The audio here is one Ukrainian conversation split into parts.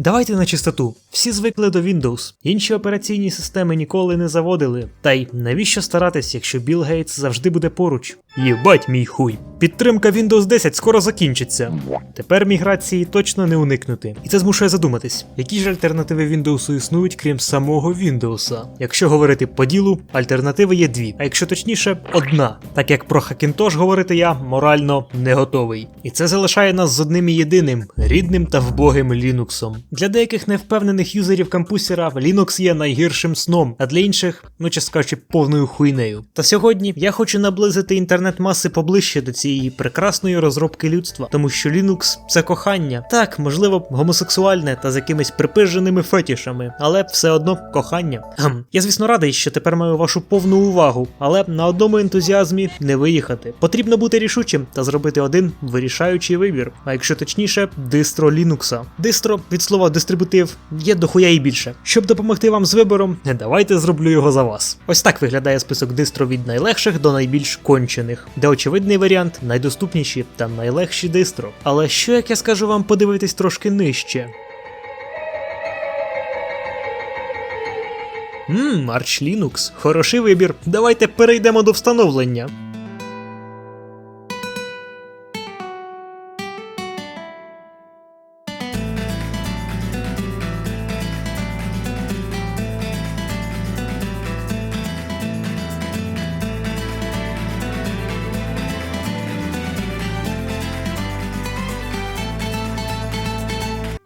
Давайте на чистоту. Всі звикли до Windows. Інші операційні системи ніколи не заводили. Та й навіщо старатись, якщо Білл Гейтс завжди буде поруч? Єбать мій хуй. Підтримка Windows 10 скоро закінчиться. Тепер міграції точно не уникнути. І це змушує задуматись, які ж альтернативи Windows існують, крім самого Windows. Якщо говорити по ділу, альтернативи є дві, а якщо точніше, одна. Так як про Hackintosh говорити я морально не готовий. І це залишає нас з одним і єдиним рідним та вбогим Linux. Для деяких невпевнених юзерів кампусера Linux є найгіршим сном, а для інших, ну чесно кажучи, повною хуйнею. Та сьогодні я хочу наблизити інтернет-маси поближче до цієї прекрасної розробки людства, тому що Linux це кохання. Так, можливо, гомосексуальне та з якимись припиженими фетішами, але все одно кохання. Хм. Я, звісно, радий, що тепер маю вашу повну увагу, але на одному ентузіазмі не виїхати. Потрібно бути рішучим та зробити один вирішаючий вибір. А якщо точніше, дистро Linux. Дистро від слова дистрибутив є дохуя і більше. Щоб допомогти вам з вибором, давайте зроблю його за вас. Ось так виглядає список дистро від найлегших до найбільш кончених, де очевидний варіант найдоступніші та найлегші дистро. Але що як я скажу вам подивитись трошки нижче? Ммм, Arch Linux. Хороший вибір. Давайте перейдемо до встановлення.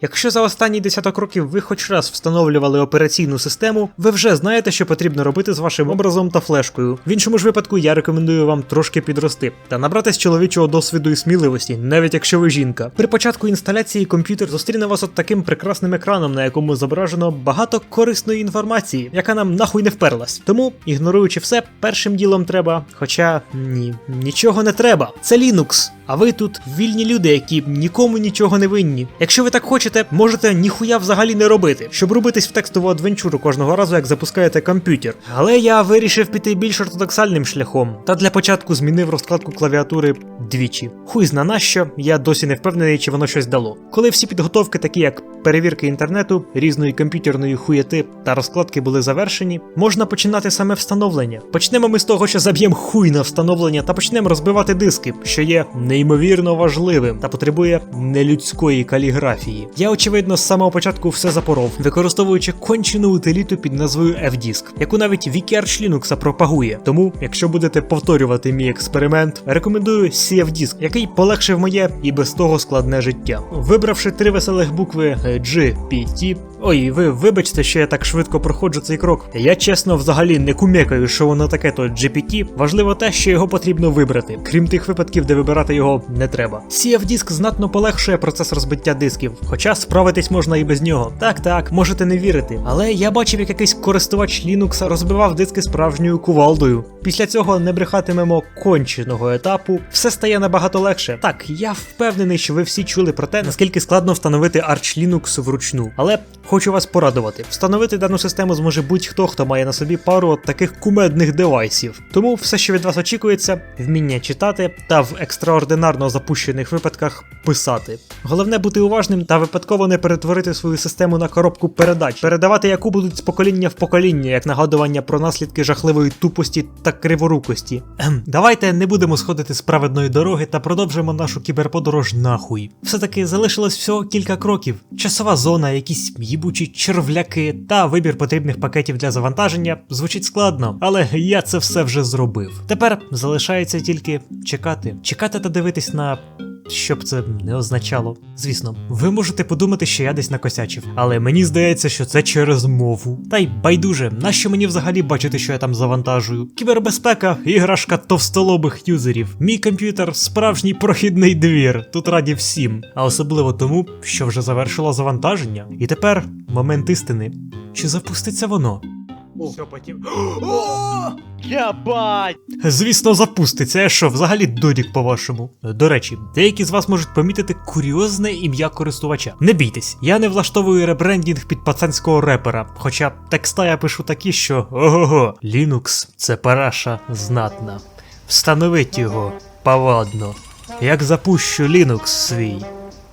Якщо за останні десяток років ви хоч раз встановлювали операційну систему, ви вже знаєте, що потрібно робити з вашим образом та флешкою. В іншому ж випадку я рекомендую вам трошки підрости та набратись чоловічого досвіду і сміливості, навіть якщо ви жінка. При початку інсталяції комп'ютер зустріне вас от таким прекрасним екраном, на якому зображено багато корисної інформації, яка нам нахуй не вперлась. Тому, ігноруючи все, першим ділом треба. Хоча ні, нічого не треба. Це Linux. А ви тут вільні люди, які нікому нічого не винні. Якщо ви так хочете, можете ніхуя взагалі не робити, щоб робитись в текстову адвенчуру кожного разу, як запускаєте комп'ютер. Але я вирішив піти більш ортодоксальним шляхом, та для початку змінив розкладку клавіатури двічі. Хуй зна нащо, я досі не впевнений, чи воно щось дало. Коли всі підготовки, такі як перевірки інтернету, різної комп'ютерної хуєти та розкладки були завершені, можна починати саме встановлення. Почнемо ми з того, що заб'ємо хуй на встановлення та почнемо розбивати диски, що є неймовірно важливим та потребує нелюдської каліграфії. Я, очевидно, з самого початку все запоров, використовуючи кончену утиліту під назвою FDisk, яку навіть Arch Linux пропагує. Тому, якщо будете повторювати мій експеримент, рекомендую CFDisk, який полегшив моє і без того складне життя. Вибравши три веселих букви G, P, T, Ой, ви вибачте, що я так швидко проходжу цей крок. Я чесно взагалі не кумекаю, що воно таке то GPT. Важливо те, що його потрібно вибрати, крім тих випадків, де вибирати його не треба. CF-диск знатно полегшує процес розбиття дисків, хоча справитись можна і без нього. Так, так, можете не вірити. Але я бачив, як якийсь користувач Linux розбивав диски справжньою кувалдою. Після цього не брехатимемо конченого етапу, все стає набагато легше. Так, я впевнений, що ви всі чули про те, наскільки складно встановити Arch Linux вручну. Але хочу вас порадувати. Встановити дану систему зможе будь-хто, хто має на собі пару от таких кумедних девайсів. Тому все, що від вас очікується, вміння читати та в екстраординарно запущених випадках писати. Головне бути уважним та випадково не перетворити свою систему на коробку передач, передавати яку будуть з покоління в покоління, як нагадування про наслідки жахливої тупості та криворукості. Ем, давайте не будемо сходити з праведної дороги та продовжимо нашу кіберподорож нахуй. Все-таки залишилось всього кілька кроків. Часова зона, якісь їбучі червляки та вибір потрібних пакетів для завантаження звучить складно, але я це все вже зробив. Тепер залишається тільки чекати. Чекати та дивитись на. Що б це не означало. Звісно, ви можете подумати, що я десь накосячив, але мені здається, що це через мову. Та й байдуже, нащо мені взагалі бачити, що я там завантажую? Кібербезпека, іграшка товстолобих юзерів. Мій комп'ютер справжній прохідний двір. Тут раді всім, а особливо тому, що вже завершило завантаження. І тепер момент істини. Чи запуститься воно? Все потім. Ябать! Звісно, запуститься. Я що, взагалі додік по-вашому. До речі, деякі з вас можуть помітити курйозне ім'я користувача. Не бійтесь, я не влаштовую ребрендінг під пацанського репера. Хоча текста я пишу такі, що ого-го, Linux це параша знатна. Встановіть його повадно. Як запущу Linux свій,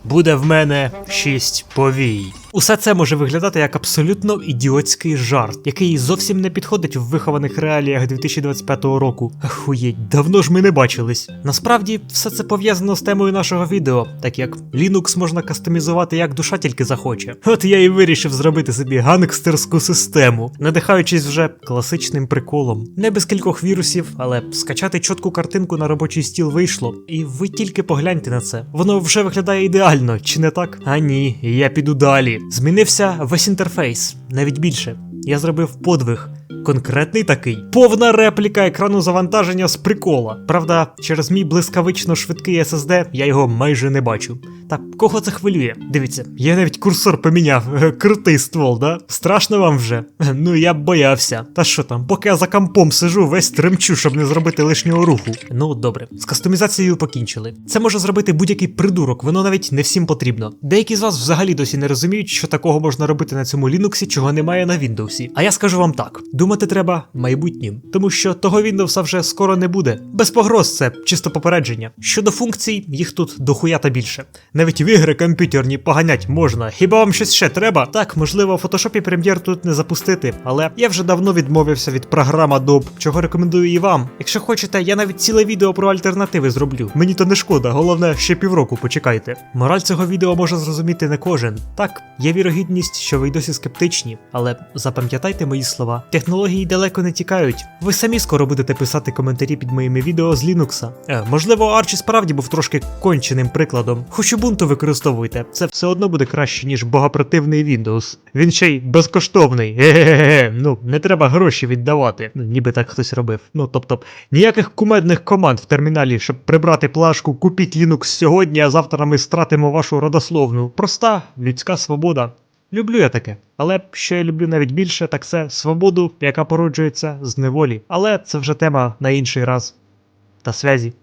буде в мене шість повій. Усе це може виглядати як абсолютно ідіотський жарт, який зовсім не підходить в вихованих реаліях 2025 року. Ахуєть, давно ж ми не бачились. Насправді, все це пов'язано з темою нашого відео, так як Linux можна кастомізувати як душа тільки захоче. От я і вирішив зробити собі гангстерську систему, надихаючись вже класичним приколом. Не без кількох вірусів, але скачати чітку картинку на робочий стіл вийшло. І ви тільки погляньте на це. Воно вже виглядає ідеально, чи не так? А ні, я піду далі. Змінився весь інтерфейс, навіть більше. Я зробив подвиг. Конкретний такий. Повна репліка екрану завантаження з прикола. Правда, через мій блискавично швидкий SSD я його майже не бачу. Та кого це хвилює? Дивіться, я навіть курсор поміняв. Е, Крутий ствол, да? Страшно вам вже? Е, Ну я б боявся. Та що там, поки я за компом сижу, весь тремчу, щоб не зробити лишнього руху. Ну добре, з кастомізацією покінчили. Це може зробити будь-який придурок, воно навіть не всім потрібно. Деякі з вас взагалі досі не розуміють, що такого можна робити на цьому Linux, чого немає на Windows. А я скажу вам так: думати треба майбутнім, тому що того Windows вже скоро не буде. Без погроз це чисто попередження. Щодо функцій, їх тут дохуя та більше. Навіть в ігри комп'ютерні поганять можна. Хіба вам щось ще треба? Так, можливо, в Photoshop прем'єр тут не запустити, але я вже давно відмовився від програм Adobe, чого рекомендую і вам. Якщо хочете, я навіть ціле відео про альтернативи зроблю. Мені то не шкода, головне, ще півроку почекайте. Мораль цього відео може зрозуміти не кожен. Так, є вірогідність, що ви й досі скептичні, але запам'ятайте мої слова. Технології далеко не тікають. Ви самі скоро будете писати коментарі під моїми відео з Linux. Е, можливо, Арчі справді був трошки конченим прикладом. Хоч Ubuntu використовуйте, це все одно буде краще, ніж богопротивний Windows. Він ще й безкоштовний. Ге-ге-ге. Ну, не треба гроші віддавати. Ну, ніби так хтось робив. Ну, тобто, ніяких кумедних команд в терміналі, щоб прибрати плашку, купіть Linux сьогодні, а завтра ми стратимо вашу родословну. Проста людська свобода. Люблю я таке. Але що я люблю навіть більше, так це свободу, яка породжується з неволі. Але це вже тема на інший раз. Та связі.